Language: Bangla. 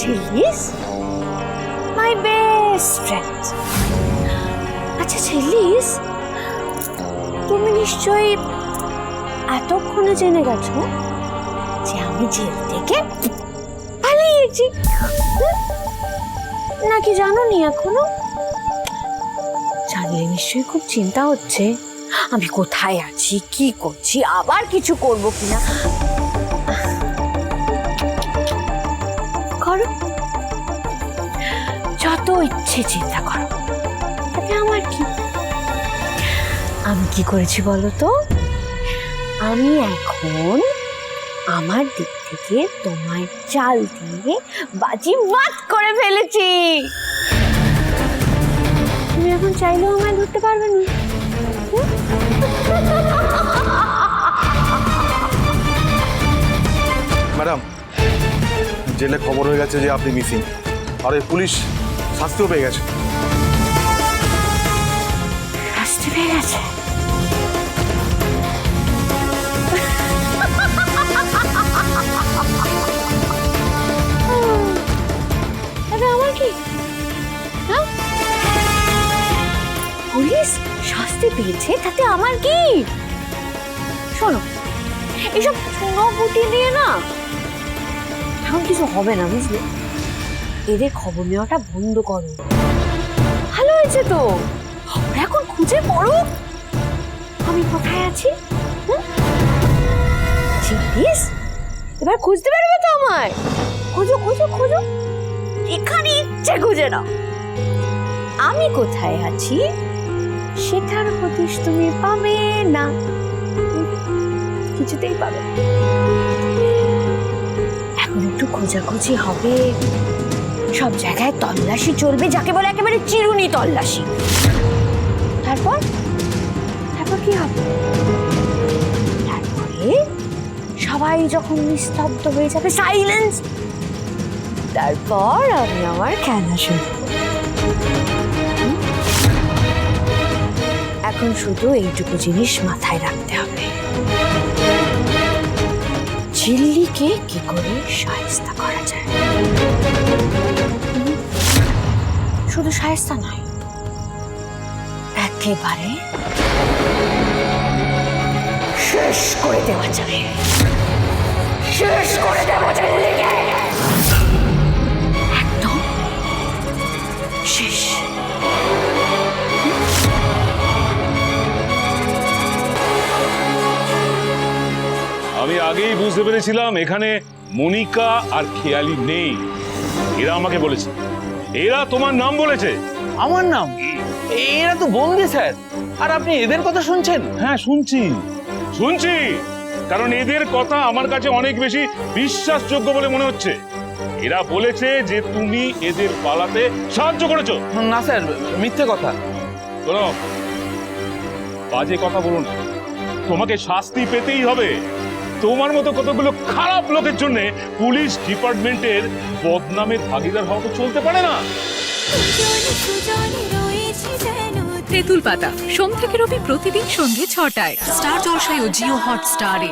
ঝিল্লিস মাই বেস্ট ফ্রেন্ড আচ্ছা ঝিল্লিস তুমি নিশ্চয়ই এতক্ষণে জেনে গেছো যে আমি জেল থেকে পালিয়েছি। নাকি জানো নি এখনও? জানলে নিশ্চয়ই খুব চিন্তা হচ্ছে। আমি কোথায় আছি, কি করছি, আবার কিছু করব কিনা? ইচ্ছে চিন্তা করো। তাতে আমার কি? আমি কি করেছি বলো তো? আমি এখন আমার দিক থেকে তোমার চাল দিয়ে বাজি বাদ করে ফেলেছি। তুমি এখন চাইলেও আমায় ধরতে পারবে না। ম্যাডাম, জেলে খবর হয়ে গেছে যে আপনি মিসিং। আর এই পুলিশ শাস্তিও পেয়ে গেছে। শাস্তি আমার কি? হ্যাঁ? পুলিশ শাস্তি পেয়েছে, তাতে আমার কি? শোনো, এসব চুনোপুটি দিয়ে না এখন কিছু হবে না, বুঝলে? এদের খবর নেওয়াটা বন্ধ করো। ভালো হয়েছে তো? এখন খুঁজে পড়ো। আমি কোথায় আছি? চিনিস এবার খুঁজতে পারবে তো আমায় খোঁজো খোঁজো খোঁজো। এখানে ইচ্ছে খুঁজে নাও। আমি কোথায় আছি? সেটার হদিশ তুমি পাবে না। কিছুতেই পাবে এখন একটু খোঁজাখুঁজি হবে। সব জায়গায় তল্লাশি চলবে যাকে বলে একেবারে চিরুনি তল্লাশি। তারপর? তারপর কি হবে? তারপরে সবাই যখন নিস্তব্ধ হয়ে যাবে সাইলেন্স তারপর আমি আমার খেলা শুরু এখন শুধু এইটুকু জিনিস মাথায় রাখতে হবে। ঝিল্লিকে কি করে সায়স্তা করা যায়? শুধু সায়স্তা নয়, একেবারে শেষ করে দেওয়া যায় শেষ করে দেওয়া একদম শেষ। আমি আগেই বুঝতে পেরেছিলাম এখানে মনিকা আর খেয়ালি নেই। এরা আমাকে বলেছে। এরা তোমার নাম বলেছে। আমার নাম? এরা তো বন্দি স্যার। আর আপনি এদের কথা শুনছেন? হ্যাঁ শুনছি। শুনছি। কারণ এদের কথা আমার কাছে অনেক বেশি বিশ্বাসযোগ্য বলে মনে হচ্ছে। এরা বলেছে যে তুমি এদের পালাতে সাহায্য করেছ। না স্যার মিথ্যে কথা। শোনো বাজে কথা বলুন তোমাকে শাস্তি পেতেই হবে। তোমার মতো কতগুলো খারাপ লোকের জন্য পুলিশ ডিপার্টমেন্টের বদনামের ভাগিদার হওয়া তো চলতে পারে না। তেঁতুল পাতা সোম থেকে রবি প্রতিদিন সন্ধ্যে ছটায়। স্টার জলসায় ও জিও হটস্টারে।